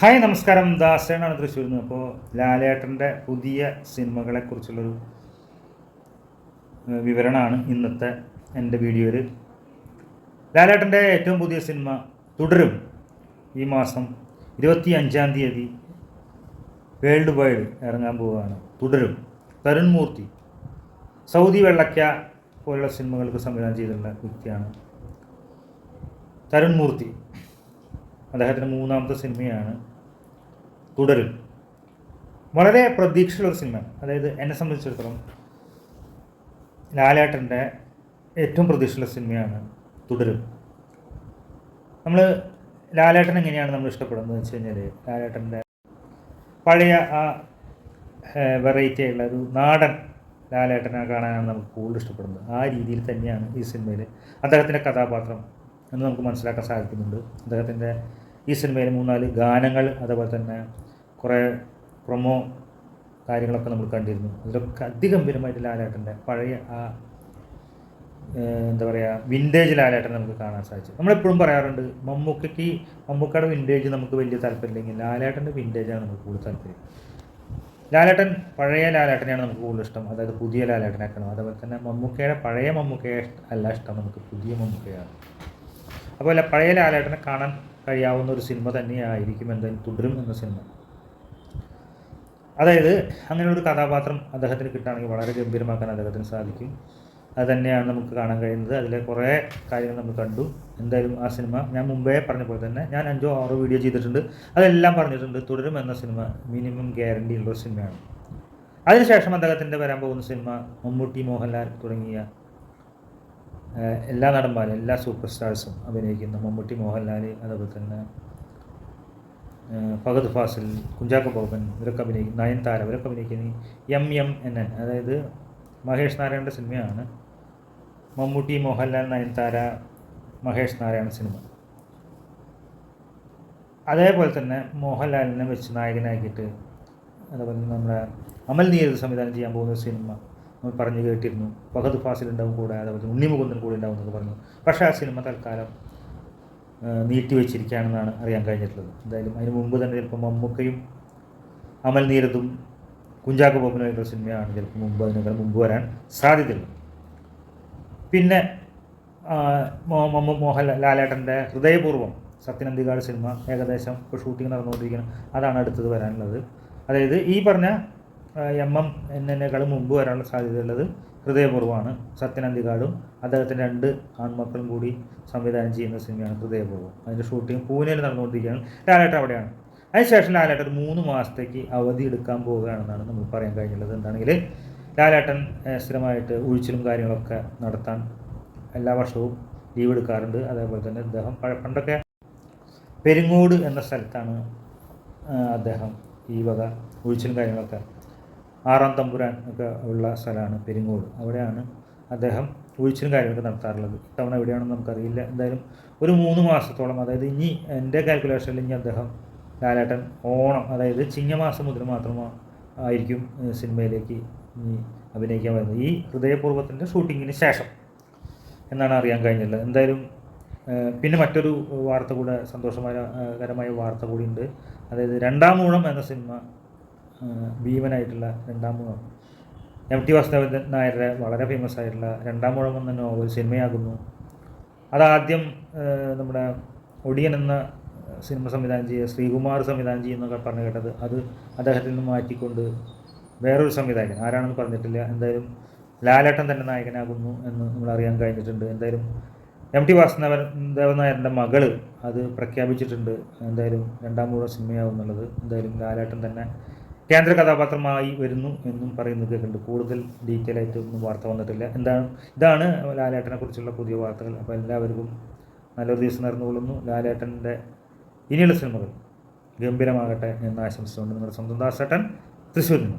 Hi നമസ്കാരം. ദാസേനാണ് തൃശ്ശൂരിൽ നിന്ന്. അപ്പോൾ ലാലേട്ടന്റെ പുതിയ സിനിമകളെക്കുറിച്ചുള്ളൊരു വിവരണമാണ് ഇന്നത്തെ എന്റെ വീഡിയോയിൽ ലാലേട്ടന്റെ ഏറ്റവും പുതിയ സിനിമ തുടരും ഈ മാസം ഇരുപത്തി അഞ്ചാം തീയതി. വേൾഡ് വൈഡ് ഇറങ്ങാൻ പോവുകയാണ്. തുടരും. തരുൺ മൂർത്തി. സൗദി വെള്ളക്ക പോലുള്ള സിനിമകൾക്ക് സംവിധാനം ചെയ്തിട്ടുള്ള വ്യക്തിയാണ് തരുൺ മൂർത്തി. അദ്ദേഹത്തിന്റെ മൂന്നാമത്തെ സിനിമയാണ് തുടരും. വളരെ പ്രതീക്ഷയുള്ള ഒരു സിനിമ അതായത് എന്നെ സംബന്ധിച്ചിടത്തോളം ലാലേട്ടന്റെ ഏറ്റവും പ്രതീക്ഷയുള്ള സിനിമയാണ് തുടരും. നമ്മൾ ലാലേട്ടൻ എങ്ങനെയാണ് നമ്മൾ ഇഷ്ടപ്പെടുന്നത് വെച്ച് കഴിഞ്ഞാൽ ലാലേട്ടന്റെ പഴയ ആ വെറൈറ്റി ആയിട്ടുള്ള ഒരു നാടൻ ലാലേട്ടനെ കാണാനാണ് നമുക്ക് കൂടുതൽ ഇഷ്ടപ്പെടുന്നത്. ആ രീതിയിൽ തന്നെയാണ് ഈ സിനിമയിൽ അദ്ദേഹത്തിന്റെ കഥാപാത്രം എന്ന് നമുക്ക് മനസ്സിലാക്കാൻ സാധിക്കുന്നുണ്ട്. അദ്ദേഹത്തിന്റെ ഈ സിനിമയിൽ മൂന്നാൽ ഗാനങ്ങൾ അതേപോലെ തന്നെ കുറേ പ്രൊമോ കാര്യങ്ങളൊക്കെ നമ്മൾ കണ്ടിരുന്നു. അതിലൊക്കെ അതിഗംഭീരമായിട്ട് ലാലേട്ടന്റെ പഴയ ആ എന്താ പറയുക വിന്റേജ് ലാലേട്ടൻ നമുക്ക് കാണാൻ സാധിച്ചു. നമ്മളെപ്പോഴും പറയാറുണ്ട് മമ്മൂക്കയ്ക്ക് മമ്മൂക്കയുടെ വിന്റേജ് നമുക്ക് വലിയ താല്പര്യമില്ലെങ്കിൽ ലാലേട്ടന്റെ വിന്റേജാണ് നമുക്ക് കൂടുതൽ താല്പര്യം. ലാലേട്ടൻ പഴയ ലാലേട്ടനെയാണ് നമുക്ക് കൂടുതൽ ഇഷ്ടം. അതായത് പുതിയ ലാലേട്ടനെക്കാളും അതേപോലെ തന്നെ മമ്മൂക്കയുടെ പഴയ മമ്മൂക്കയെ അല്ല ഇഷ്ടം നമുക്ക് പുതിയ മമ്മൂക്കയാണ്. അപ്പോൾ ല- പഴയ ലാലേട്ടനെ കാണാൻ കഴിയാവുന്ന ഒരു സിനിമ തന്നെയായിരിക്കും എന്തായാലും തുടരും എന്ന സിനിമ. അതായത് അങ്ങനെ ഒരു കഥാപാത്രം അദ്ദേഹത്തിന് കിട്ടുകയാണെങ്കിൽ വളരെ ഗംഭീരമാക്കാൻ അദ്ദേഹത്തിന് സാധിക്കും. അത് തന്നെയാണ് നമുക്ക് കാണാൻ കഴിയുന്നത്. അതിലെ കുറേ കാര്യങ്ങൾ നമ്മൾ കണ്ടു. എന്തായാലും ആ സിനിമ ഞാൻ മുമ്പേ പറഞ്ഞ പോലെ തന്നെ ഞാൻ അഞ്ചോ ആറോ വീഡിയോ ചെയ്തിട്ടുണ്ട്. അതെല്ലാം പറഞ്ഞിട്ടുണ്ട്. തുടരും എന്ന സിനിമ മിനിമം ഗ്യാരണ്ടി ഉള്ള സിനിമയാണ്. അതിനുശേഷം അദ്ദേഹത്തിന്റെ വരാൻ പോകുന്ന സിനിമ മമ്മൂട്ടി മോഹൻലാൽ തുടങ്ങിയ എല്ലാ നടന്മാരും എല്ലാ സൂപ്പർ സ്റ്റാർസും അഭിനയിക്കുന്ന. മമ്മൂട്ടി മോഹൻലാൽ അതുപോലെ തന്നെ ഫഹദ് ഫാസിൽ കുഞ്ചാക്കോ ബോബൻ ഇവരൊക്കെ അഭിനയിക്കും നയൻതാര ഇവരൊക്കെ അഭിനയിക്കുന്ന. എം എം എൻ എൻ അതായത് മഹേഷ് നാരായണന്റെ സിനിമയാണ്. മമ്മൂട്ടി മോഹൻലാൽ നയൻതാര മഹേഷ് നാരായണ സിനിമ. അതേപോലെ തന്നെ മോഹൻലാലിനെ വെച്ച് നായകനാക്കിയിട്ട് അതുപോലെ നമ്മുടെ അമൽ നീരത് സംവിധാനം ചെയ്യാൻ പോകുന്ന സിനിമ നമ്മൾ പറഞ്ഞു കേട്ടിരുന്നു. ഫഹദ് ഫാസിൽ ഉണ്ടാവും കൂടെ അതേപോലെ ഉണ്ണി ഉണ്ണിമുകുന്ദൻ കൂടെ ഉണ്ടാവും എന്നൊക്കെ പറഞ്ഞു. പക്ഷേ ആ സിനിമ തൽക്കാലം നീട്ടിവെച്ചിരിക്കുകയാണെന്നാണ് അറിയാൻ കഴിഞ്ഞിട്ടുള്ളത്. എന്തായാലും അതിന് മുമ്പ് തന്നെ ചിലപ്പോൾ മമ്മൂക്കയും അമൽ നീരതും കുഞ്ചാക്കോ ബോബനായിട്ടുള്ള സിനിമയാണ് ചിലപ്പോൾ മുമ്പ് അതിനേക്കാൾ മുമ്പ് വരാൻ സാധ്യതയുള്ളത് പിന്നെ മമ്മ മോഹൻ ലാലേട്ടന്റെ ഹൃദയപൂർവം സത്യനന്ദികാട് സിനിമ ഏകദേശം ഇപ്പോൾ ഷൂട്ടിംഗ് നടന്നുകൊണ്ടിരിക്കുന്നത് അതാണ് അടുത്തത് വരാനുള്ളത്. അതായത് ഈ പറഞ്ഞ എം എം എന്നതിനേക്കാളും മുമ്പ് വരാനുള്ള സാധ്യതയുള്ളത് ഹൃദയപൂർവമാണ്. സത്യനന്ദികാടും അദ്ദേഹത്തിന്റെ രണ്ട് ആൺമക്കളും കൂടി സംവിധാനം ചെയ്യുന്ന സിനിമയാണ് ഹൃദയപൂർവം. അതിന്റെ ഷൂട്ടിംഗ് പൂനെയിൽ നടന്നുകൊണ്ടിരിക്കുകയാണ്. ലാലേട്ട അവിടെയാണ്. അതിനുശേഷം ലാലേട്ടൻ മൂന്ന് മാസത്തേക്ക് അവധി എടുക്കാൻ പോവുകയാണെന്നാണ് നമ്മൾ പറയാൻ കഴിഞ്ഞുള്ളത് എന്താണെങ്കിൽ ലാലേട്ടൻ സ്ഥിരമായിട്ട് ഒഴിച്ചിലും കാര്യങ്ങളൊക്കെ നടത്താൻ എല്ലാ വർഷവും ലീവ് എടുക്കാറുണ്ട്. അതേപോലെ തന്നെ അദ്ദേഹം പണ്ടൊക്കെ പെരിങ്ങോട് എന്ന സ്ഥലത്താണ് അദ്ദേഹം ഈ വക ഒഴിച്ചിലും കാര്യങ്ങളൊക്കെ ആറാം തമ്പുരാൻ ഒക്കെ ഉള്ള സ്ഥലമാണ് പെരിങ്ങോട്. അവിടെയാണ് അദ്ദേഹം ഒഴിച്ചിലും കാര്യങ്ങളൊക്കെ നടത്താറുള്ളത്. ഇത്തവണ എവിടെയാണെന്ന് നമുക്കറിയില്ല. എന്തായാലും ഒരു മൂന്ന് മാസത്തോളം അതായത് ഇനി എന്റെ കാൽക്കുലേഷനിൽ ഇനി അദ്ദേഹം ലാലേട്ടൻ ഓണം അതായത് ചിങ്ങമാസം മുതൽ മാത്രമേ ആയിരിക്കും സിനിമയിലേക്ക് ഇനി അഭിനയിക്കാൻ വരുന്നത്. ഈ ഹൃദയപൂർവത്തിന്റെ ഷൂട്ടിങ്ങിന് ശേഷം എന്നാണ് അറിയാൻ കഴിഞ്ഞിട്ടുള്ളത് എന്തായാലും പിന്നെ മറ്റൊരു വാർത്ത കൂടെ സന്തോഷമായ കരമായ വാർത്ത കൂടിയുണ്ട് അതായത് രണ്ടാം ഊഴം എന്ന സിനിമ ഭീമനായിട്ടുള്ള രണ്ടാം മുഖം എം ടി വാസുദേവൻ നായരുടെ വളരെ ഫേമസ് ആയിട്ടുള്ള രണ്ടാം ഊഴം എന്ന നോവൽ സിനിമയാകുന്നു. അതാദ്യം നമ്മുടെ ഒടിയൻ എന്ന സിനിമ സംവിധാനം ചെയ്യുക ശ്രീകുമാർ സംവിധാനം ചെയ്യുന്നൊക്കെ പറഞ്ഞു കേട്ടത്. അത് അദ്ദേഹത്തിൽ നിന്ന് മാറ്റിക്കൊണ്ട് വേറൊരു സംവിധായകൻ ആരാണെന്ന് പറഞ്ഞിട്ടില്ല. എന്തായാലും ലാലേട്ടൻ തന്നെ നായകനാകുന്നു എന്ന് നമ്മൾ അറിയാൻ കഴിഞ്ഞിട്ടുണ്ട്. എന്തായാലും എം ടി വാസുദേവൻ ദേവൻ നായരുടെ മകൾ അത് പ്രഖ്യാപിച്ചിട്ടുണ്ട്. എന്തായാലും രണ്ടാം മൂഴ സിനിമയാവും എന്നുള്ളത്. എന്തായാലും ലാലേട്ടൻ തന്നെ കേന്ദ്ര കഥാപാത്രമായി വരുന്നു എന്നും പറയുന്നത് കേൾക്കുന്നുണ്ട് കൂടുതൽ ഡീറ്റെയിൽ ആയിട്ട് ഒന്നും വാർത്ത വന്നിട്ടില്ല. എന്താണ് ഇതാണ് ലാലേട്ടനെ കുറിച്ചുള്ള പുതിയ വാർത്തകൾ. അപ്പോൾ എല്ലാവർക്കും നല്ലൊരു ദിവസം നടന്നുകൊള്ളുന്നു ലാലേട്ടന്റെ ഇനിയുള്ള സിനിമകൾ ഗംഭീരമാകട്ടെ എന്ന് ആശംസിച്ചുകൊണ്ട് നിങ്ങളുടെ സ്വന്തം ദാസേട്ടൻ തൃശ്ശൂരിൽ നിന്ന്.